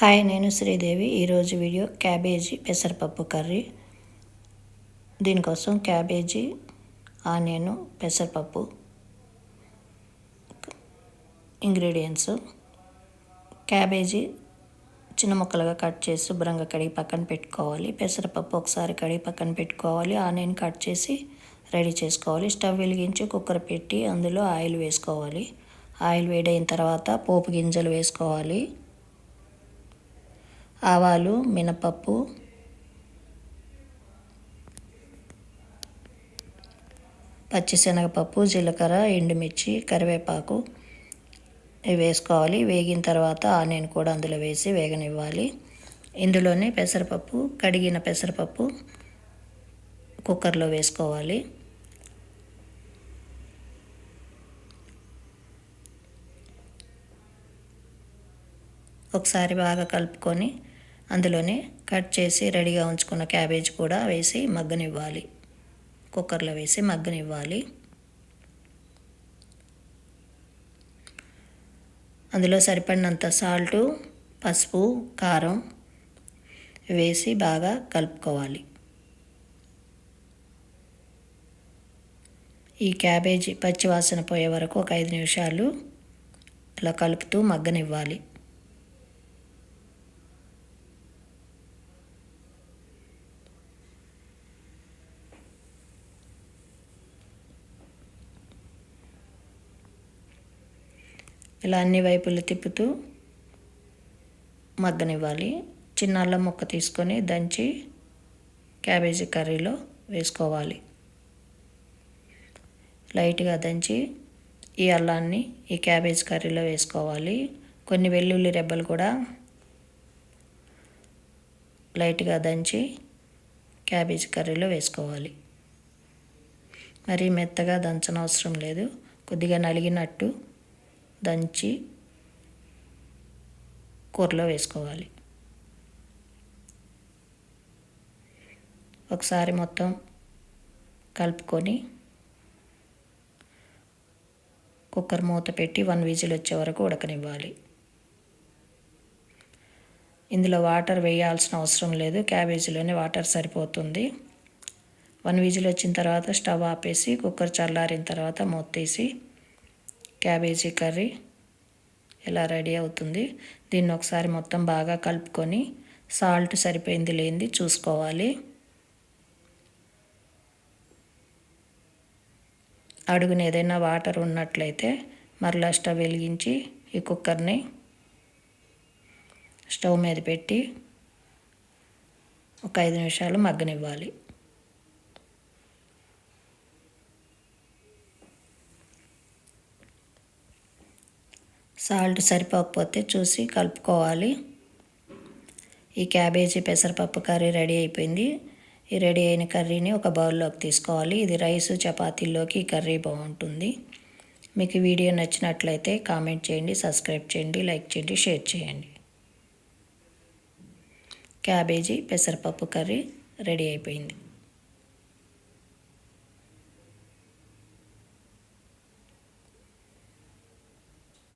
Hi నేను శ్రీదేవి. ఈరోజు video cabbage పెసరపప్పు కర్రీ. దీనికోసం క్యాబేజీ ఆనియన్ పెసరపప్పు ఇంగ్రీడియంట్స్. క్యాబేజీ చిన్న ముక్కలుగా కట్ చేసి శుభ్రంగా కడిగి పక్కన పెట్టుకోవాలి. పెసరపప్పు ఒకసారి కడిగి పక్కన పెట్టుకోవాలి. ఆనియన్ కట్ చేసి రెడీ చేసుకోవాలి. స్టవ్ వెలిగించి కుక్కర్ పెట్టి అందులో ఆయిల్ వేసుకోవాలి. ఆయిల్ వేడైన తర్వాత పోపు గింజలు వేసుకోవాలి. ఆవాలు మినపప్పు పచ్చిశనగపప్పు జీలకర్ర ఎండుమిర్చి కరివేపాకు ఇవి వేసుకోవాలి. వేగిన తర్వాత ఆనియన్ కూడా అందులో వేసి వేగనివ్వాలి. ఇందులోనే పెసరపప్పు కడిగిన పెసరపప్పు కుక్కర్లో వేసుకోవాలి. ఒకసారి బాగా కలుపుకొని అందులోనే కట్ చేసి రెడీగా ఉంచుకున్న క్యాబేజ్ కూడా వేసి మగ్గనివ్వాలి. కుక్కర్లో వేసి మగ్గనివ్వాలి. అందులో సరిపడినంత సాల్టు పసుపు కారం వేసి బాగా కలుపుకోవాలి. ఈ క్యాబేజీ పచ్చివాసన పోయే వరకు ఒక ఐదు నిమిషాలు ఇలా కలుపుతూ మగ్గనివ్వాలి. ఇలా అన్ని వైపులు తిప్పుతూ మగ్గనివ్వాలి. చిన్న అల్లం ముక్క తీసుకొని దంచి క్యాబేజీ కర్రీలో వేసుకోవాలి. లైట్గా దంచి ఈ అల్లాన్ని ఈ క్యాబేజ్ కర్రీలో వేసుకోవాలి. కొన్ని వెల్లుల్లి రెబ్బలు కూడా లైట్గా దంచి క్యాబేజ్ కర్రీలో వేసుకోవాలి. మరి మెత్తగా దంచనవసరం లేదు. కొద్దిగా నలిగినట్టు దంచి కూరలో వేసుకోవాలి. ఒకసారి మొత్తం కలుపుకొని కుక్కర్ మూత పెట్టి వన్ విజిల్ వచ్చే వరకు ఉడకనివ్వాలి. ఇందులో వాటర్ వేయాల్సిన అవసరం లేదు. క్యాబేజీలోనే వాటర్ సరిపోతుంది. వన్ విజిల్ వచ్చిన తర్వాత స్టవ్ ఆపేసి కుక్కర్ చల్లారిన తర్వాత మూత తీసి క్యాబేజీ కర్రీ ఇలా రెడీ అవుతుంది? దీన్ని ఒకసారి మొత్తం బాగా కలుపుకొని సాల్ట్ సరిపోయింది లేనిది చూసుకోవాలి. అడుగున ఏదైనా వాటర్ ఉన్నట్లయితే మరలా స్టవ్ వెలిగించి ఈ కుక్కర్ని స్టవ్ మీద పెట్టి ఒక ఐదు నిమిషాలు మగ్గనివ్వాలి. సాల్ట్ సరిపోకపోతే చూసి కలుపుకోవాలి. ఈ క్యాబేజీ పెసరపప్పు కర్రీ రెడీ అయిపోయింది. ఈ రెడీ అయిన కర్రీని ఒక బౌల్లోకి తీసుకోవాలి. ఇది రైసు చపాతీల్లోకి ఈ కర్రీ బాగుంటుంది. మీకు వీడియో నచ్చినట్లయితే కామెంట్ చేయండి సబ్స్క్రైబ్ చేయండి లైక్ చేయండి షేర్ చేయండి. క్యాబేజీ పెసరపప్పు కర్రీ రెడీ అయిపోయింది.